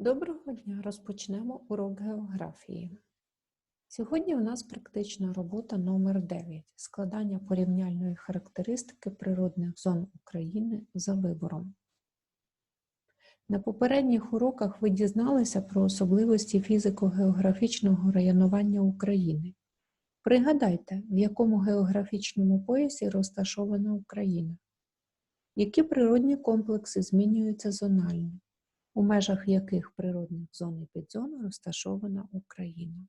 Доброго дня! Розпочнемо урок географії. Сьогодні у нас практична робота номер 9 складання порівняльної характеристики природних зон України за вибором. На попередніх уроках ви дізналися про особливості фізико-географічного районування України. Пригадайте, в якому географічному поясі розташована Україна, які природні комплекси змінюються зонально у межах яких природних зон і підзон розташована Україна.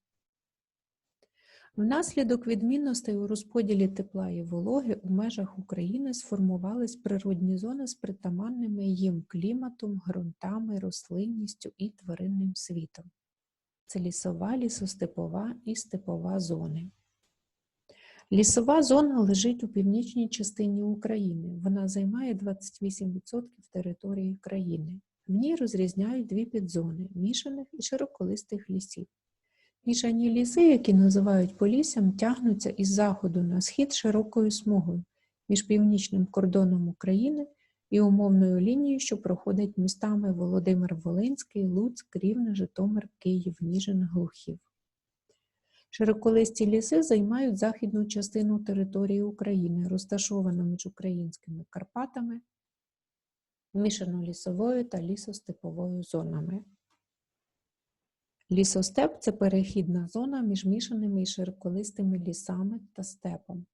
Внаслідок відмінностей у розподілі тепла і вологи у межах України сформувались природні зони з притаманними їм кліматом, ґрунтами, рослинністю і тваринним світом. Це лісова, лісостепова і степова зони. Лісова зона лежить у північній частині України. Вона займає 28% території країни. В ній розрізняють дві підзони мішаних і широколистих лісів. Мішані ліси, які називають поліссям, тягнуться із заходу на схід широкою смугою між північним кордоном України і умовною лінією, що проходить містами Володимир Волинський, Луцьк, Рівне, Житомир, Київ, Ніжин, Глухів. Широколисті ліси займають західну частину території України, розташовану між українськими Карпатами, мішано-лісовою та лісостеповою зонами. Лісостеп це перехідна зона між мішаними і широколистими лісами та степом.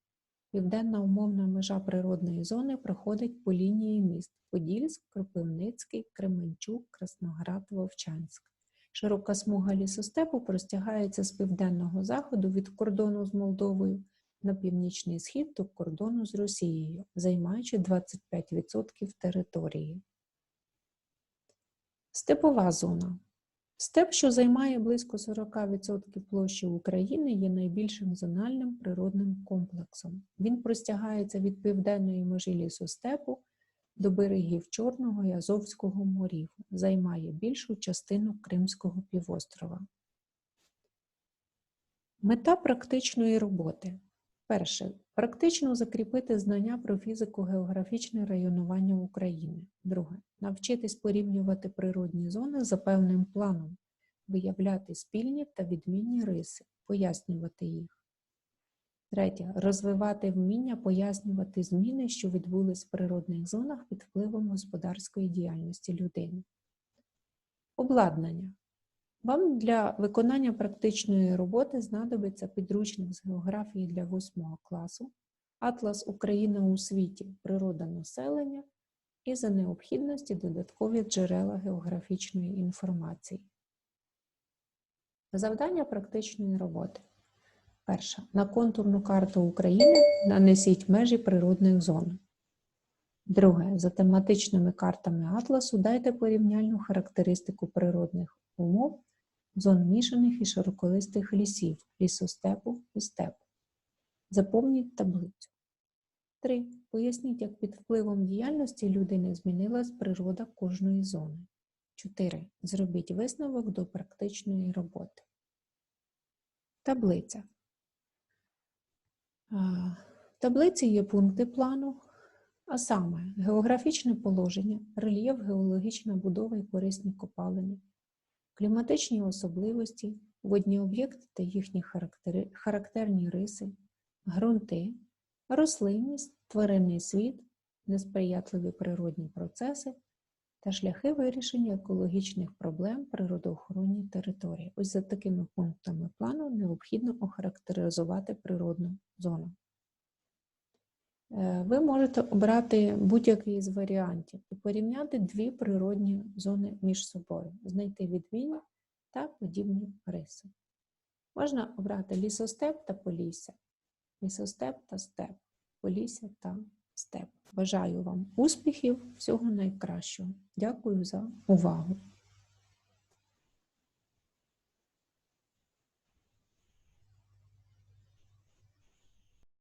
Південна умовна межа природної зони проходить по лінії міст Подільськ, Кропивницький, Кременчук, Красноград, Вовчанськ. Широка смуга лісостепу простягається з південного заходу від кордону з Молдовою на північний схід до кордону з Росією, займаючи 25% території. Степова зона. Степ, що займає близько 40% площі України, є найбільшим зональним природним комплексом. Він простягається від південної межі лісостепу до берегів Чорного і Азовського морів, займає більшу частину Кримського півострова. Мета практичної роботи Перше. Практично закріпити знання про фізико-географічне районування України. Друге. Навчитись порівнювати природні зони за певним планом, виявляти спільні та відмінні риси, пояснювати їх. Третє. Розвивати вміння пояснювати зміни, що відбулись в природних зонах під впливом господарської діяльності людини. Обладнання. Вам для виконання практичної роботи знадобиться підручник з географії для 8 класу, Атлас Україна у світі, природа населення і за необхідності додаткові джерела географічної інформації. Завдання практичної роботи. Перше. На контурну карту України нанесіть межі природних зон. Друге. За тематичними картами Атласу дайте порівняльну характеристику природних умов зон мішаних і широколистих лісів, лісостепу і степу. Заповніть таблицю. 3. Поясніть, як під впливом діяльності людини змінилась природа кожної зони. 4. Зробіть висновок до практичної роботи. Таблиця. В таблиці є пункти плану, а саме географічне положення, рельєф, геологічна будова і корисні копалини, кліматичні особливості, водні об'єкти та їхні характерні риси, ґрунти, рослинність, тваринний світ, несприятливі природні процеси та шляхи вирішення екологічних проблем природоохоронній території. Ось за такими пунктами плану необхідно охарактеризувати природну зону. Е, ви можете обрати будь-який з варіантів і порівняти дві природні зони між собою, знайти відмінні та подібні риси. Можна обрати лісостеп та полісся, лісостеп та степ, полісся та степ. Бажаю вам успіхів, всього найкращого. Дякую за увагу!